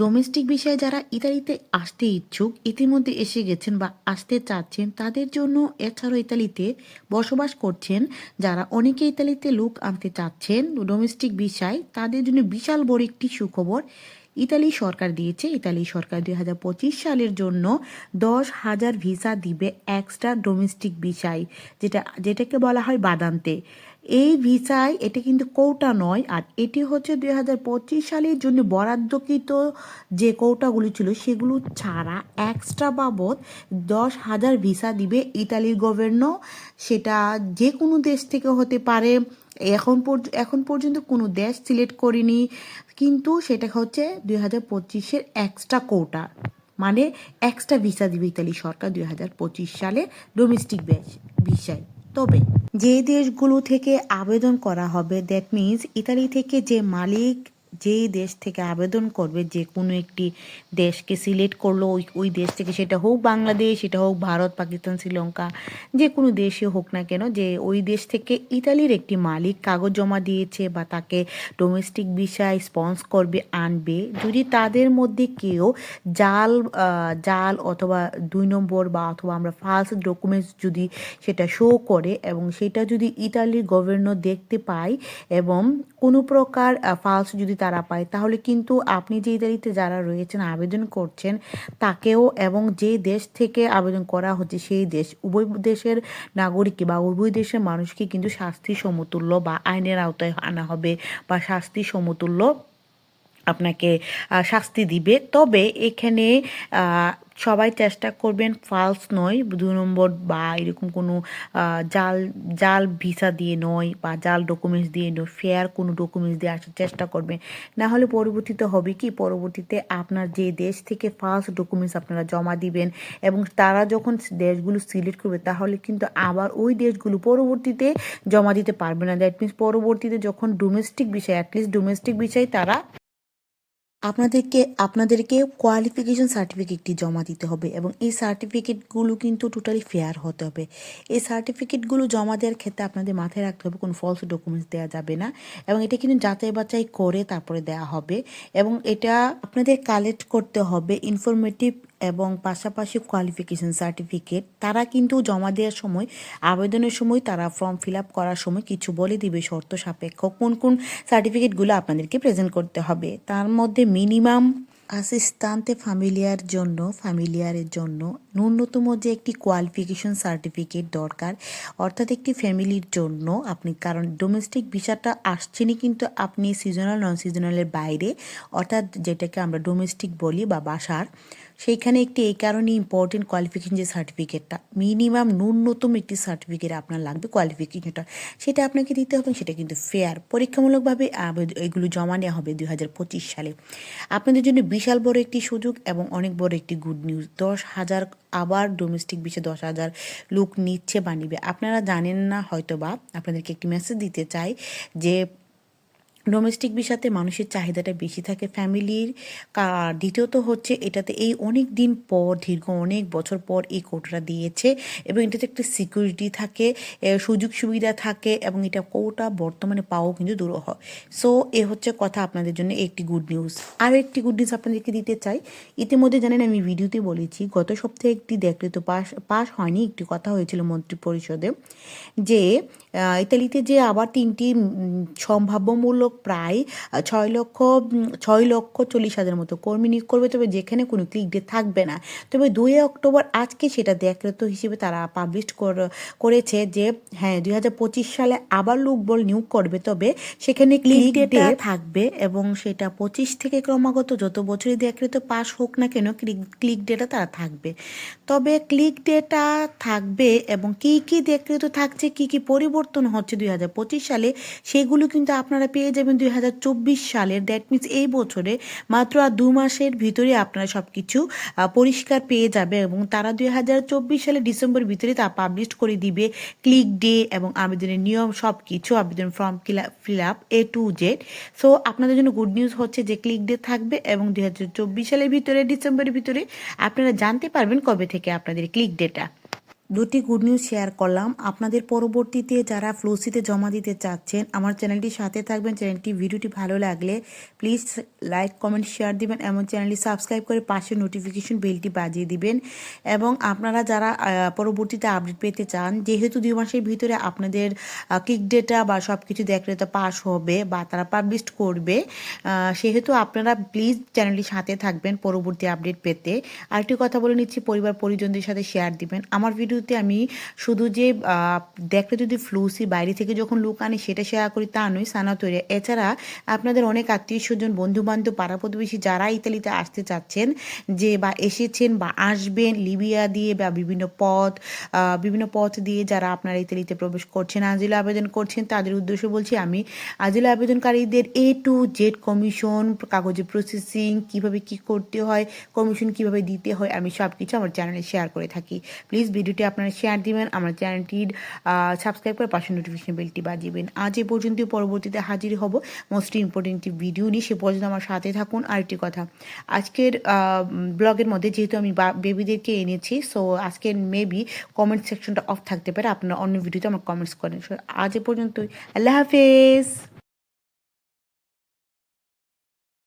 Domestic বিষয়ে যারা ইতালিতে আসতে ইচ্ছুক, ইতিমধ্যে এসে গেছেন বা আসতে চাচ্ছেন, তাদের জন্য এছাড়াও ইতালিতে বসবাস করছেন যারা অনেকে ইতালিতে লোক আনতে চাচ্ছেন ডোমেস্টিক বিষয়, তাদের জন্য বিশাল বড় একটি সুখবর ইতালি সরকার দিয়েছে। ইতালি সরকার দুই হাজার পঁচিশ সালের জন্য দশ হাজার ভিসা দিবে এক্সট্রা ডোমেস্টিক বিষয়, যেটা, যেটাকে বলা হয় বাদান্তে। এই ভিসায় এটা কিন্তু কৌটা নয়, আর এটি হচ্ছে দুই হাজার পঁচিশ সালের জন্য বরাদ্দকৃত যে কৌটাগুলি ছিল, সেগুলো ছাড়া এক্সট্রা বাবদ দশ হাজার ভিসা দিবে ইতালির গভর্নর সেটা যে কোনো দেশ থেকে হতে পারে। এখন এখন পর্যন্ত কোনো দেশ সিলেক্ট করিনি, কিন্তু সেটা হচ্ছে দুই হাজার পঁচিশের এক্সট্রা কোটা মানে এক্সট্রা ভিসা দিবে ইতালি সরকার দুই হাজার পঁচিশ সালে ডোমেস্টিক ভিসায়। তবে যে দেশগুলো থেকে আবেদন করা হবে দ্যাট মিন্স ইতালি থেকে যে মালিক যেই দেশ থেকে আবেদন করবে, যে কোনো একটি দেশকে সিলেক্ট করল, ওই ওই দেশ থেকে সেটা হোক বাংলাদেশ, সেটা হোক ভারত, পাকিস্তান, শ্রীলঙ্কা, যে কোনো দেশে হোক না কেন, যে ওই দেশ থেকে ইতালির একটি মালিক কাগজ জমা দিয়েছে বা তাকে ডোমেস্টিক বিষয় স্পন্স করবে, আনবে, যদি তাদের মধ্যে কেউ জাল জাল অথবা দুই নম্বর বা অথবা আমরা ফালস ডকুমেন্টস যদি সেটা শো করে এবং সেটা যদি ইতালির গভর্নর দেখতে পায় এবং কোনো প্রকার ফালস যদি তারা পায়, তাহলে কিন্তু আপনি যেই ইতালিতে যারা রয়েছেন, আবেদন করছেন, তাকেও এবং যে দেশ থেকে আবেদন করা হচ্ছে, সেই দেশ, উভয় দেশের নাগরিক বা উভয় দেশের মানুষকে কিন্তু শাস্তি সমতুল্য বা আইনের আওতায় আনা হবে বা শাস্তি সমতুল্য আপনাকে শাস্তি দিবে। তবে এখানে সবাই চেষ্টা করবেন ফালস নয়, দু নম্বর বা এরকম কোনো জাল জাল ভিসা দিয়ে নয় বা জাল ডকুমেন্টস দিয়ে নয় ফেয়ার কোনো ডকুমেন্টস দিয়ে আসার চেষ্টা করবেন। না হলে পরবর্তীতে হবে কি, পরবর্তীতে আপনার যে দেশ থেকে ফালস ডকুমেন্টস আপনারা জমা দিবেন এবং তারা যখন দেশগুলো সিলেক্ট করবে, তাহলে কিন্তু আবার ওই দেশগুলো পরবর্তীতে জমা দিতে পারবে না। দ্যাট মিনস পরবর্তীতে যখন ডোমেস্টিক বিষয় অ্যাটলিস্ট ডোমেস্টিক বিষয় তারা আপনাদেরকে আপনাদেরকে কোয়ালিফিকেশন সার্টিফিকেটটি জমা দিতে হবে এবং এই সার্টিফিকেটগুলো কিন্তু টোটালি ফেয়ার হতে হবে। এই সার্টিফিকেটগুলো জমা দেওয়ার ক্ষেত্রে আপনাদের মাথায় রাখতে হবে কোনো ফলস ডকুমেন্টস দেওয়া যাবে না এবং এটা কিন্তু যাচাই বাছাই করে তারপরে দেওয়া হবে এবং এটা আপনাদের কালেক্ট করতে হবে ইনফরমেটিভ এবং পাশাপাশি কোয়ালিফিকেশন সার্টিফিকেট তারা কিন্তু জমা দেওয়ার সময়, আবেদনের সময় তারা ফর্ম ফিল আপ করার সময় কিছু বলে দিবে শর্ত সাপেক্ষ কোন কোন সার্টিফিকেটগুলো আপনাদেরকে প্রেজেন্ট করতে হবে। তার মধ্যে মিনিমাম আসিস্তান্তে ফ্যামিলিয়ার জন্য ফ্যামিলিয়ারের জন্য ন্যূনতম যে একটি কোয়ালিফিকেশন সার্টিফিকেট দরকার, অর্থাৎ একটি ফ্যামিলির জন্য আপনি, কারণ ডোমেস্টিক ভিসাটা আসছেনই কিন্তু আপনি সিজনাল নন সিজনালের বাইরে, অর্থাৎ যেটাকে আমরা ডোমেস্টিক বলি বা বাসার সেইখানে একটি এই কারণে ইম্পর্টেন্ট কোয়ালিফিকেশন যে সার্টিফিকেটটা মিনিমাম ন্যূনতম একটি সার্টিফিকেট আপনার লাগবে কোয়ালিফিকেশনটা সেটা আপনাকে দিতে হবে সেটা কিন্তু ফেয়ার পরীক্ষামূলকভাবে এগুলো জমা নেওয়া হবে দুই হাজার পঁচিশ সালে। আপনাদের জন্য বিশাল বড় একটি সুযোগ এবং অনেক বড় একটি গুড নিউজ দশ হাজার আবার ডোমেস্টিক বিষয়ে দশ হাজার লোক নিচ্ছে বা নিবে। আপনারা জানেন না হয়তো বা আপনাদেরকে একটি মেসেজ দিতে চাই যে ডোমেস্টিক বিষয়তে মানুষের চাহিদাটা বেশি থাকে ফ্যামিলির। দ্বিতীয়ত হচ্ছে এটাতে এই অনেক দিন পর, দীর্ঘ অনেক বছর পর এই কোটাটা দিয়েছে এবং এটাতে একটা সিকিউরিটি থাকে সুযোগ সুবিধা থাকে এবং এটা কোটা বর্তমানে পাওয়াও কিন্তু দুরূহ। সো এ হচ্ছে কথা আপনাদের জন্য একটি গুড নিউজ আর একটি গুড নিউজ আপনাদেরকে দিতে চাই। ইতিমধ্যে জানেন আমি ভিডিওতে বলেছি, গত সপ্তাহে একটি দেখলিত পাস পাস হয়নি, একটি কথা হয়েছিল মন্ত্রী পরিষদে যে ইতালিতে যে আবার তিনটি সম্ভাব্যমূলক প্রায় ছয় লক্ষ ছয় লক্ষ চল্লিশ হাজার মতো কর্মী নিয়োগ করবে। তবে যেখানে কোনো ক্লিক ডে থাকবে না। তবে দুই অক্টোবর আজকে সেটা দেখরেত হিসেবে তারা পাবলিশ করেছে যে হ্যাঁ দুই হাজার পঁচিশ সালে আবার লোকবল নিয়োগ করবে। তবে সেখানে ক্লিক ডেটা থাকবে এবং সেটা পঁচিশ থেকে ক্রমাগত যত বছরই দেখরেত পাস হোক না কেন ক্লিক ক্লিক ডেটা তারা থাকবে। তবে ক্লিক ডেটা থাকবে এবং কি কি দেখরেত থাকছে কি কি পরিবর্তন হচ্ছে দুই হাজার পঁচিশ সালে সেগুলো কিন্তু আপনারা পেয়ে যাবেন। দুই হাজার চব্বিশ সালের দ্যাট মিনস এই বছরে মাত্র আর দু মাসের ভিতরে আপনারা সব কিছু পরিষ্কার পেয়ে যাবে এবং তারা দুই হাজার চব্বিশ সালে ডিসেম্বর ভিতরে তা পাবলিশ করে দিবে। ক্লিক ডে এবং আবেদনের নিয়ম সব কিছু আবেদন form fill up A to Z so আপনাদের জন্য গুড নিউজ হচ্ছে যে ক্লিক ডে থাকবে এবং দুই হাজার চব্বিশ সালের ভিতরে, ডিসেম্বরের ভিতরে আপনারা জানতে পারবেন কবে থেকে আপনাদের ক্লিক ডেটা দুটি গুড নিউজ শেয়ার করলাম। আপনাদের পরবর্তীতে যারা ফ্লোসিতে জমা দিতে চাচ্ছেন, আমার চ্যানেলটির সাথে থাকবেন। চ্যানেলটি ভিডিওটি ভালো লাগলে প্লিজ লাইক কমেন্ট শেয়ার দিবেন এবং চ্যানেলটি সাবস্ক্রাইব করে পাশে নোটিফিকেশন বেলটি বাজিয়ে দিবেন। এবং আপনারা যারা পরবর্তীতে আপডেট পেতে চান, যেহেতু দুই মাসের ভিতরে আপনাদের কিক ডেটা বা সব কিছু দেখলে পাস হবে বা তারা পাবলিশ করবে সেহেতু আপনারা প্লিজ চ্যানেলটির সাথে থাকবেন পরবর্তী আপডেট পেতে। আরেকটি কথা বলে নিচ্ছি পরিবার পরিজনদের সাথে শেয়ার দিবেন। আমার ভিডিওতে আমি শুধু যে দেখলে যদি ফ্লুসি বাইরে থেকে যখন লুক আনি সেটা শেয়ার করি তা নয়, সানা তৈরি। এছাড়া আপনাদের অনেক আত্মীয় স্বজন বন্ধু বান্ধব পাড়া প্রতিবেশী যারা ইতালিতে আসতে চাচ্ছেন যে, বা এসেছেন বা আসবেন লিবিয়া দিয়ে বা বিভিন্ন পথ বিভিন্ন পথ দিয়ে যারা আপনারা ইতালিতে প্রবেশ করছেন আজিল আবেদন করছেন, তাদের উদ্দেশ্য বলছি আমি আজিল আবেদনকারীদের এ টু জেড কমিশন কাগজে প্রসেসিং কীভাবে কি করতে হয় কমিশন কীভাবে দিতে হয়, আমি সব কিছু আমার চ্যানেলে শেয়ার করে থাকি। প্লিজ ভিডিওটি আপনারা শেয়ার দিবেন আমার চ্যানেলটির সাবস্ক্রাইব করে পাশে নোটিফিকেশন বেলটি বাজিবেন। আজ এ পর্যন্ত পরবর্তীতে হাজির হব মোস্ট ইম্পর্টেন্ট ভিডিও নিয়ে সে পর্যন্ত আমার সাথে থাকুন। আর একটি কথা আজকের ব্লগের মধ্যে যেহেতু আমি বেবিদেরকে এনেছি সো আজকের মেবি কমেন্ট সেকশনটা অফ থাকতে পারে আপনারা অন্য ভিডিওতে আমার কমেন্টস করেন। So, আজ এ পর্যন্তই আল্লাহ হাফেজ!